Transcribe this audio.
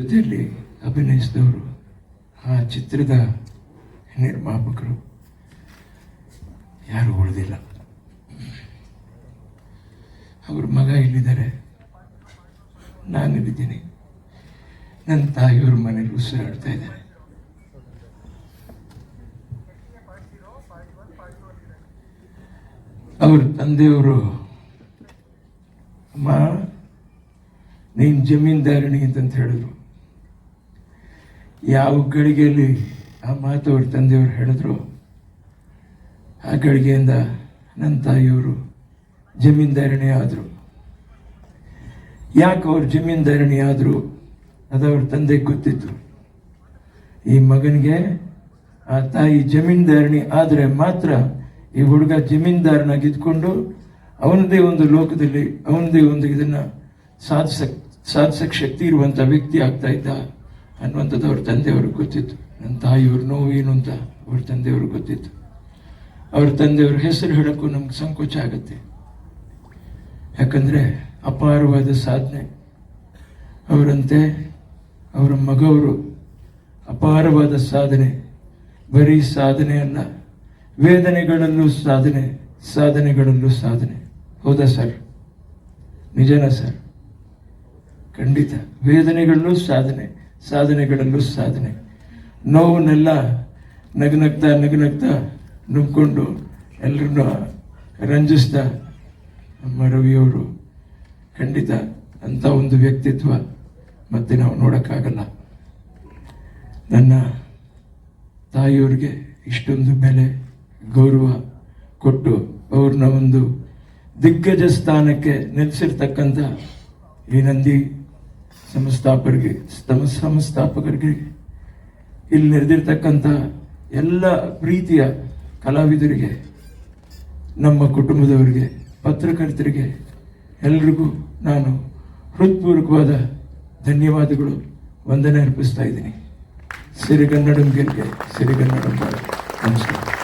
ಜೊತೆಯಲ್ಲಿ ಅಭಿನಯಿಸಿದವರು ಆ ಚಿತ್ರದ ನಿರ್ಮಾಪಕರು. ಯಾರು ಉಳಿದಿಲ್ಲ. ಅವ್ರ ಮಗ ಇಲ್ಲಿದ್ದಾರೆ. ನಾನಿಲ್ಲಿದ್ದೀನಿ ನನ್ನ ತಾಯಿಯವ್ರ ಮನೇಲಿ ಉಸಿರಾಡ್ತಾ ಇದ್ದಾರೆ. ಅವ್ರ ತಂದೆಯವರು, ಅಮ್ಮ, ನೀನು ಜಮೀನ್ದಾರಣಿ ಅಂತ ಹೇಳಿದ್ರು. ಯಾವ ಗಳಿಗೆಯಲ್ಲಿ ಆ ಮಾತು ಅವ್ರ ತಂದೆಯವರು ಹೇಳಿದ್ರು, ಆ ಗಳಿಗೆಯಿಂದ ನನ್ನ ತಾಯಿಯವರು ಜಮೀನ್ದಾರಣಿ ಆದರು ಯಾಕೆ ಅವ್ರು ಜಮೀನ್ದಾರಣಿ ಆದರು ಅದು ಅವ್ರ ತಂದೆಗೆ ಗೊತ್ತಿತ್ತು. ಈ ಮಗನಿಗೆ ಆ ತಾಯಿ ಜಮೀನ್ದಾರಣಿ ಆದರೆ ಮಾತ್ರ ಈ ಹುಡುಗ ಜಮೀನ್ದಾರನಾಗಿದ್ಕೊಂಡು ಅವನದೇ ಒಂದು ಲೋಕದಲ್ಲಿ, ಅವನದೇ ಒಂದು ಇದನ್ನು ಸಾಧಿಸಕ್ ಸಾಧಿಸಕ್ಕೆ ಶಕ್ತಿ ಇರುವಂಥ ವ್ಯಕ್ತಿ ಆಗ್ತಾ ಇದ್ದ. ಅನ್ನುವಂಥದ್ದು ಅವ್ರ ತಂದೆಯವ್ರಿಗೆ ಗೊತ್ತಿತ್ತು. ನನ್ನ ತಾಯಿಯವ್ರ ನೋವು ಏನು ಅಂತ ಅವ್ರ ತಂದೆಯವ್ರಿಗೆ ಗೊತ್ತಿತ್ತು. ಅವ್ರ ತಂದೆಯವ್ರ ಹೆಸರು ಹೇಳೋಕ್ಕೂ ನಮ್ಗೆ ಸಂಕೋಚ ಆಗುತ್ತೆ. ಯಾಕಂದರೆ ಅಪಾರವಾದ ಸಾಧನೆ. ಅವರಂತೆ ಅವರ ಮಗವರು ಅಪಾರವಾದ ಸಾಧನೆ. ಬರೀ ಸಾಧನೆ ಅಲ್ಲ ವೇದನೆಗಳಲ್ಲೂ ಸಾಧನೆ, ಸಾಧನೆಗಳಲ್ಲೂ ಸಾಧನೆ. ಹೌದಾ ಸರ್? ನಿಜನಾ ಸರ್? ಖಂಡಿತ. ವೇದನೆಗಳಲ್ಲೂ ಸಾಧನೆ. ಸಾಧನೆಗಳಲ್ಲೂ ಸಾಧನೆ. ನೋವನ್ನೆಲ್ಲ ನಗನಗ್ತಾ ನಗನಗ್ತಾ ನುಗ್ಕೊಂಡು ಎಲ್ಲರನ್ನು ರಂಜಿಸ್ತಾ ನಮ್ಮ ರವಿಯವರು ಖಂಡಿತ ಅಂತ ಒಂದು ವ್ಯಕ್ತಿತ್ವ ಮತ್ತೆ ನಾವು ನೋಡೋಕ್ಕಾಗಲ್ಲ. ನನ್ನ ತಾಯಿಯವ್ರಿಗೆ ಇಷ್ಟೊಂದು ಬೆಲೆ, ಗೌರವ ಕೊಟ್ಟು ಅವ್ರನ್ನ ಒಂದು ದಿಗ್ಗಜ ಸ್ಥಾನಕ್ಕೆ ನೆಲೆಸಿರ್ತಕ್ಕಂಥ ಈ ನಂದಿ ಸಂಸ್ಥಾಪಕರಿಗೆ ಸಂಸ್ಥಾಪಕರಿಗೆ ಇಲ್ಲಿ ನೆರೆದಿರ್ತಕ್ಕಂಥ ಎಲ್ಲ ಪ್ರೀತಿಯ ಕಲಾವಿದರಿಗೆ, ನಮ್ಮ ಕುಟುಂಬದವರಿಗೆ, ಪತ್ರಕರ್ತರಿಗೆ ಎಲ್ರಿಗೂ ನಾನು ಹೃತ್ಪೂರ್ವಕವಾದ ಧನ್ಯವಾದಗಳು, ವಂದನೆ ಅರ್ಪಿಸ್ತಾ ಇದ್ದೀನಿ ಸಿರಿಗನ್ನಡಂ ಗೆಲ್ಗೆ, ಸಿರಿಗನ್ನಡಂ. ನಮಸ್ಕಾರ